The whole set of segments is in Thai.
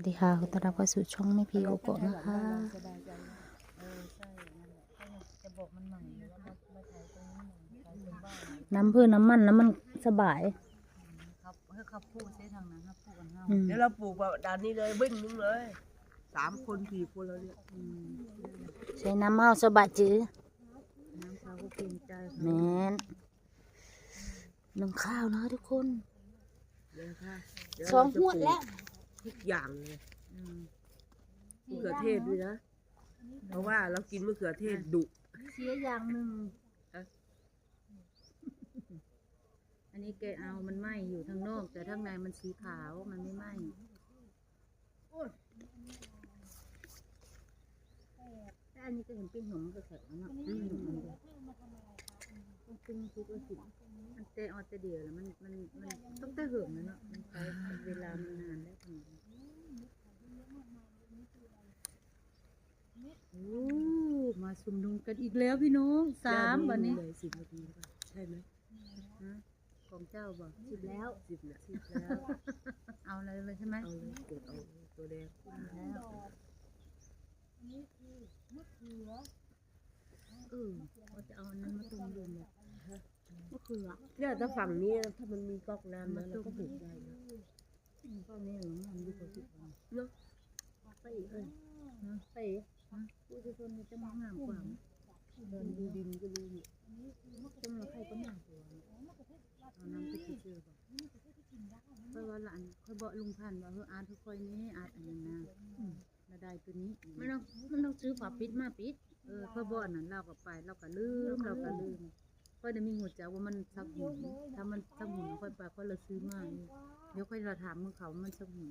วัสดีค่ะขอต้อนรับเข้าสู่ช่องไม่พีโอโกะนะคะสบายใจนะเออใช่นั่นแหละเขาอยากจะบอกมันใหม่ว่ามามาถ่ายตรงนี้หน่อยถ่ายตรงบ้านหน่อยน้ำพืชน้ำมันน้ำมันสบายครับให้เขาพูดเส้ทางนั้นครับพูดกันเฮาอืมเดี๋ยวเราปลูกแบบด้านนี้เลยบึ้งนึงเลยสามคนสี่คนแล้วเนี่ยอืมใช้น้ำเมาสบายจื้อน้ำเขาก็เกรงใจแมนนึ่งข้าวนะทุกคนเดี๋ยวค่ะเดี๋ยสองเราจะหวดแล้วปลูก ทุกอย่างเลยอืมมะเขือเทศด้วยนะ เพราะว่าเรากินมะเขือเทศดุ เสียอย่างหนึ่งฮะ อันนี้แกเอามันไหมอยู่ทางนอก แต่ทางในมันสีขาวมันไม่ไหมแต่อันนี้ก็เห็นเป็นหนมกระแสเนาะอืม มันเดียวต้องปรุงทุกอาทิตย์มันแต่ออแต่เดียวแล้วมันมันมันต้องแต่เหิมนะเนาะมันใช้เวลามันนานแล้วทำไมโอ้มาชุมนุมกันอีกแล้วพี่น้องสามวันนี้สิบนาทีใช่ไหมของเจ้าบ่สิบแล้วสิบนะสิบแล้ว เอาเลยเลยใช่ไหมเอาเลยกดเอาตัวแดงแล้วเออว่าจะเอาอันนั้นมาต้มรวมเลย มะเขือเนี่ยถ้าฝั่งนี้ถ้ามันมีก๊อกน้ำนะเราก็ปลูกได้นะก็นี่เหรอมันอยู่กับสิบวันเนาะไปเอ้ยนะไปผู้ที่คนจะมองงามกว่าเดินดูดินก็รู้นี่จังหวะใครก็หน่ากลัวเอาน้ำไปเชื่อบ่เพราะว่าหลานค่อยบอกลุงพันว่าเอออาร์ตค่อยนี้อาร์ตอันนั้นะมาได้ตัวนี้มันต้องมันต้องซื้อฝาปิดมาปิดเออค่อยบอกนนั้นเราก็ไปเราก็ลืมเราก็ลืม ค่อยได้มีหัวใจว่ามันสักหุ่นถ้ามันสักหุ่นค่อยไปค่อยเราซื้อมาเดี๋ยวค่อยเราถามมึงเขามันสักหุ่น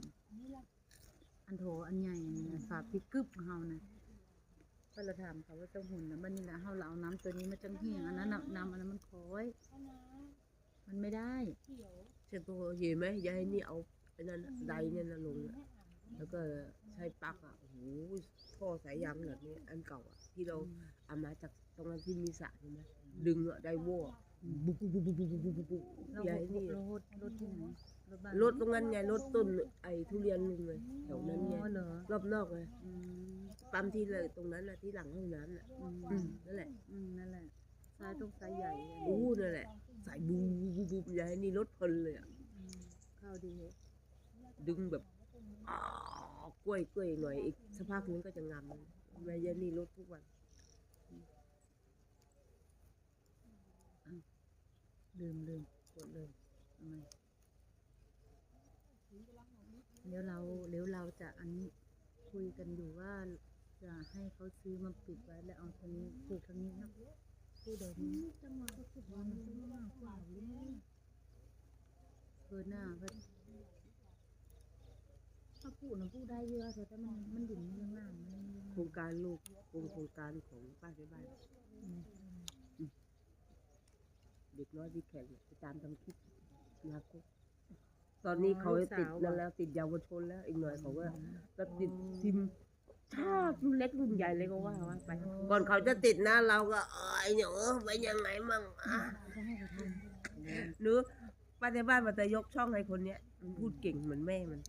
อันโถอันใหญ่อันนี้นะฝาปิดกึบเฮานะค่อยเราถามเขาว่าสักหุ่นนะมันนี่แหละเฮาเราเอาน้ำตัวนี้มาจังเฮียงอันนั้นน้ำอันนั้นมันคอยมันไม่ได้เช่นตัวเห็นไหมยายนี่เอาไอ้นั่นน่ะไดเนี่ยนะลงแล้วก็ใช้ปักอะโอ้โหท่อสายยางแบบนี้อันเก่าอะที่เราเอามาจาก รงนั้นที่มีสระใช่ไหมดึงอะได้วัวบุกบุกบุกบุกบุกบุกบุกบุกเรายายนี่รถรถที่ไหนรถบ้านรถตรงนั้นไงรถต้นไอ้ทุเรียนลุงเลยแถวนั้นไงอ๋อเหรอรอบนอกเลยอืมปั๊มที่เลยตรงนั้นน่ะที่หลังห้องน้ำน่ะอืมอืมนั่นแหละอืมนั่นแหละสายตรงสายใหญ่โอ้นั่นแหละสายบูบูบูบูยายนี่รถเพลินเลยอะอืมเข้าดีเหตุดึงแบบอ้าวกล้วยกล้วยหน่อยอีกสักพักนึงก็จะงามแม่ยายนี่รถทุกวัน ลืมลืมกดเลยทำไมเดี๋ยวเราเดี๋ยวเราจะอันนี้คุยกันอยู่ว่าจะให้เขาซื้อมาปิดไว้แล้วเอาทางนี้ปลูกทางนี้นะพูดเดี๋ยวนี้จังหวะก็สุดว่ามันจะมากกว่าหรือไม่เออหน้าก็ถ้าพูดนะพูดได้เยอะแต่มันมันดิ่งเรื่องหน้ามันไม่เรื่องโครงการลูกโครงโครงการของป้าที่บ้าน เด็กน้อยที่แข่งไปตามทำคลิปนะกุตอนนี้เขาติดนั่นแล้วติดเยาวชนแล้วอีกหน่อยเขาก็จะติดทีมชาติรุ่นเล็กรุ่นใหญ่เลยก็ว่าว่าไปก่อนเขาจะติดนะเราก็เอ้ยเนี่ยเออไปยังไงมั่งอะหรือป้าในบ้านมันจะยกช่องให้คนเนี้ยมันพูดเก่งเหมือนแม่มัน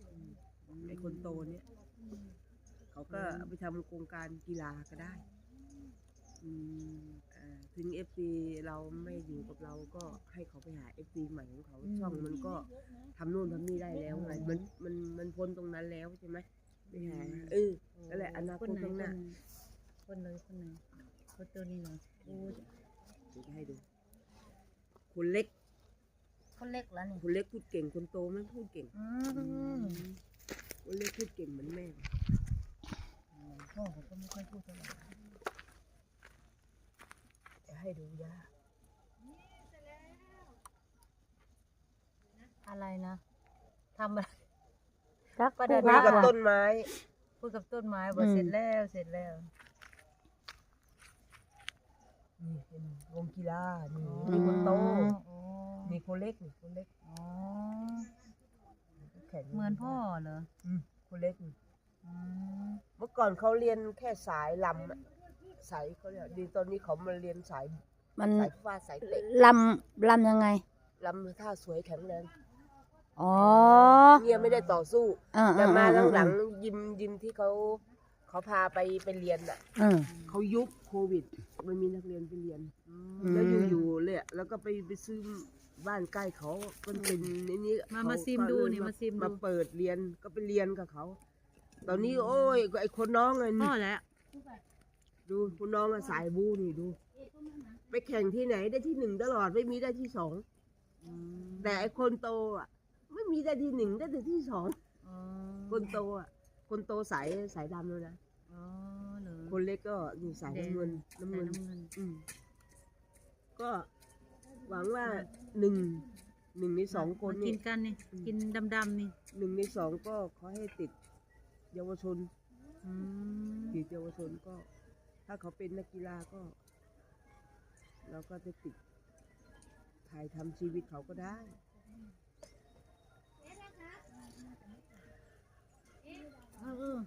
ไอ้คนโตเนี้ยเขาก็เอาไปทำโครงการกีฬาก็ได้อืมอ่า ถึงเอฟซีเราไม่อยู่กับเราก็ให้เขาไปหาเอฟซีใหม่ของเขาช่องมันก็ทำนู่นทำนี่ได้แล้วไงมันมันมันพ้นตรงนั้นแล้วใช่ไหมไปหาเออนั่นแหละอนาคตข้างหน้าคนเลยคนไหนคนตัวนี้เหรอโอ้เดี๋ยวจะให้ดู คนเล็ก คนเล็กแล้วนี่คนเล็กพูดเก่งคนโตไม่พูดเก่งอืมคนเล็กพูดเก่งเหมือนแม่พ่อเขาก็ไม่ค่อยพูดเท่าไหร่จะ ให้ดูยาอะไรนะทำอะไรรักประคู่เด็นคุยรักกับว่ะต้นไม้พูดกับต้นไม้บอกอืมเสร็จแล้วเสร็จแล้วนี่เป็นวงกีฬานี่นี่คนโตอ๋อนี่คนเล็กนี่คนเล็กอ๋อแข่งเหมือนพ่อเหรออืมคนเล็กนี่อืมเมื่อก่อนเขาเรียนแค่สายลำอะ สายเขาเรียกดีตอนนี้เขามาเรียนสายมันสายฟาดสายเตะลำลำยังไงลำท่าสวยแข็งแรงอ๋อเมียไม่ได้ต่อสู้เออเอแต่อมาเออหลังๆยิมยิมที่เขาเขาพาไปไปเรียนอะเออเขายุบโควิดไม่มีนักเรียนไปเรียนอืแล้วมอยู่ๆเลยอะแล้วก็ไปไปซื้อบ้านใกล้เขามันเป็นไอ้นี้มาเขมาซิมก็ดูเลยนี่มาซิมดูมาเปิดเรียนก็ไปเรียนกับเขา ตอนนี้โอ้ยไอคนน้องไงพ่อแล้ว ดูคุณน้องอะสายบูนี่ดู ไปแข่งที่ไหนได้ที่หนึ่งตลอดไม่มีได้ที่สองแต่ไอคนโตอะ ไม่มีได้ที่หนึ่งได้แต่ที่สองอ๋อคนโตอะ คนโตสายสายดำแล้วนะอ๋อเหรอคนเล็กก็อยู่สายน้ำเงินน้ำใส่เงินน้ำเงินอืมก็หวังว่าหนึ่งหนึ่งในสองคนมากินี่นกันนี่กินดำๆนี่หนึ่งในสองก็ขอให้ติดเยาวชนอืมติดเยาวชนก็ ถ้าเขาเป็นนักกีฬาก็ เราก็จะติดถ่ายทำชีวิตเขาก็ได้เออเออ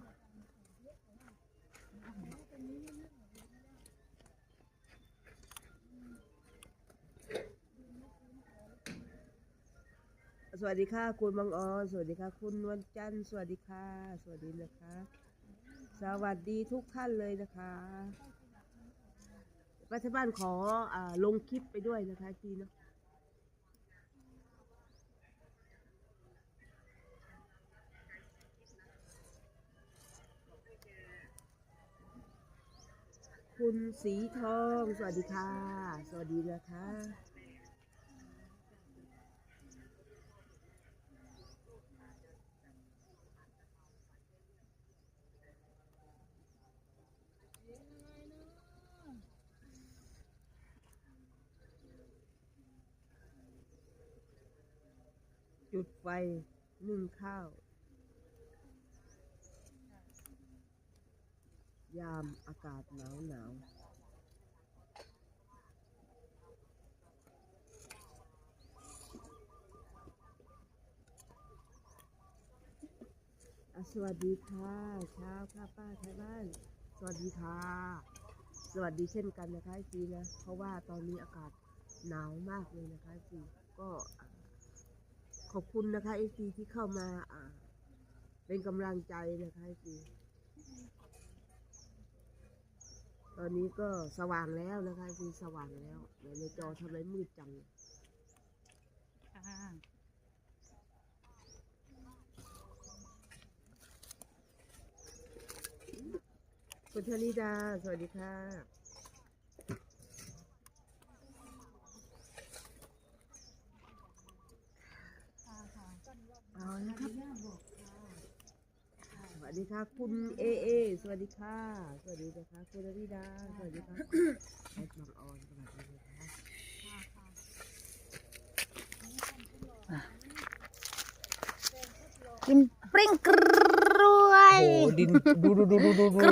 สวัสดีค่ะ คุณบางออนสวัสดีค่ะ คุณนวลจันทร์สวัสดีค่ะ สวัสดีนะคะ สวัสดีทุกท่านเลยนะคะรัฐบาลขออลงคลิปไปด้วยนะคะทีเนาะคุณสีทอง สวัสดีค่ะ สวัสดีนะคะ จุดไฟนึ่งข้าว ยามอากาศหนาวหนาวสวัสดีค่ะเช้าค่ะป้าไทยบ้าน สวัสดีค่ะ สวัสดีเช่นกันนะคะจีนะ เพราะว่าตอนนี้อากาศหนาวมากเลยนะคะจีก็ ขอบคุณนะคะเอซีที่เข้ามาอ่า เป็นกำลังใจนะคะเอซีตอนนี้ก็สว่างแล้วนะคะซีสว่างแล้วเดี๋ยวในจอทำไมมืดจังค่ะคุณธนิดา สวัสดีค่ะ เอาละครับ สวัส ดีค่ะ คุณเอเอ สวัสดีค่ะ สวัสดีนะคะคุณธนิดา สวัสดีค่ะแอดบางออนสวัสดีนะคะกินปริ้งกรวยดินดูดูดูดูดูก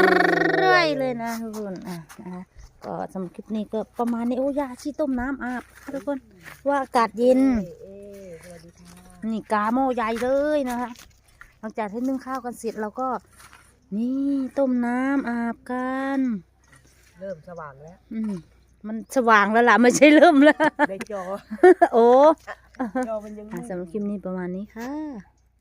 รวยเลยนะทุกคนอะนะคะก็สำหรับคลิปนี้ก็ประมาณนี้โอ้ยาชีต้มน้ำอาบค่ะทุกคนว่าอากาศเย็น เอเอ สวัสดีค่ะ นี่กาโมใหญ่เลยนะคะห ลังจากที่นึ่งข้าวกันเสร็จเราก็ นี่ต้มน้ำอาบกันเริ่มสว่างแล้ว อืมมันสว่างแล้วล่ะไม่ใช่เริ่มแล้วในจอ โอ้จอมันยังอะมืดสำหรับคลิปนี้ประมาณนี้ค่ะ